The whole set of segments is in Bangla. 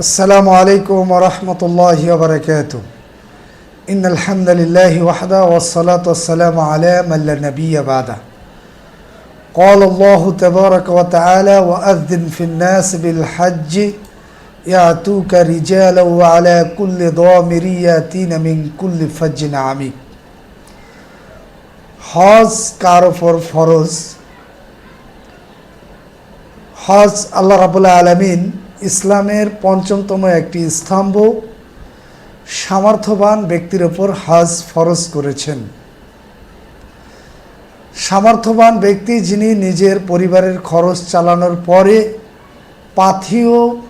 السلام عليكم ورحمة الله وبركاته إن الحمد لله وحده والصلاة والسلام على من لا نبي بعده قال الله تبارك وتعالى وأذن في الناس بالحج يأتوك رجالا وعلى كل ضامر يأتين من كل فج عميق হজ কার ওপর ফরজ হজ আল্লাহ রাবুল্লাহ আলমিন ইসলামের পঞ্চমতম একটি স্তম্ভ সামর্থ্যবান ব্যক্তির ওপর হজ ফরজ করেছেন। সামর্থ্যবান ব্যক্তি যিনি নিজের পরিবারের খরচ চালানোর পরে পাথিও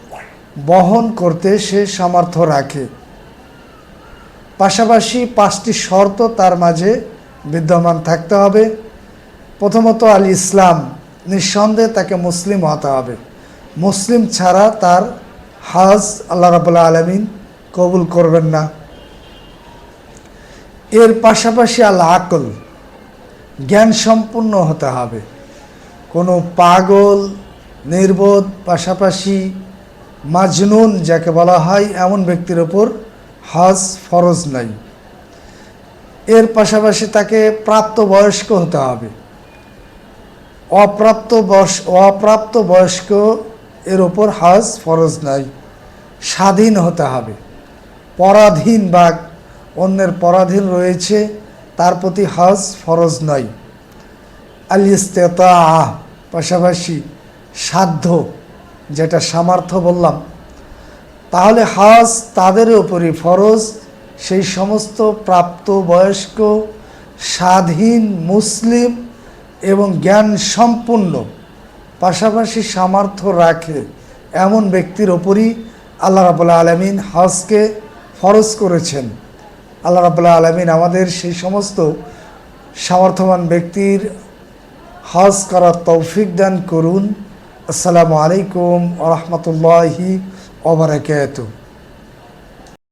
বহন করতে সে সামর্থ্য রাখে। পাশাপাশি পাঁচটি শর্ত তার মাঝে বিদ্যমান থাকতে হবে। প্রথমত আল ইসলাম নিঃসন্দেহে তাকে মুসলিম হতে হবে। মুসলিম ছাড়া তার হাজ আল্লাহ রাবুল্লাহ আলমিন কবুল করবেন না। এর পাশাপাশি আল আকল, জ্ঞান সম্পূর্ণ হতে হবে। কোনো পাগল, নির্বোধ, পাশাপাশি মাজনুন, যাকে বলা হয় এমন ব্যক্তির ওপর হজ ফরজ নাই। এর পাশাপাশি তাকে প্রাপ্ত বয়স্ক হতে হবে। অপ্রাপ্ত বয়স অপ্রাপ্ত বয়স্ক এর ওপর হজ ফরজ নাই। স্বাধীন হতে হবে। পরাধীন বা অন্যের পরাধীন রয়েছে, তার প্রতি হজ ফরজ নয় আলিস্তেতা পাশাপাশি সাধ্য, যেটা সামর্থ্য বললাম। তাহলে হজ তাদের উপরই ফরজ, সেই সমস্ত প্রাপ্ত বয়স্ক, স্বাধীন, মুসলিম এবং জ্ঞান সম্পূর্ণ পাশাপাশি সামর্থ্য রাখে এমন ব্যক্তির ওপরই আল্লাহ রাবুল্লাহ আলমিন হজকে ফরজ করেছেন। আল্লাহ রাবুল্লাহ আলমিন আমাদের সেই সমস্ত সামর্থ্যবান ব্যক্তির হজ করার তৌফিক দান করুন। আসসালামু আলাইকুম রহমতুল্লাহি ওবরাকাতুহ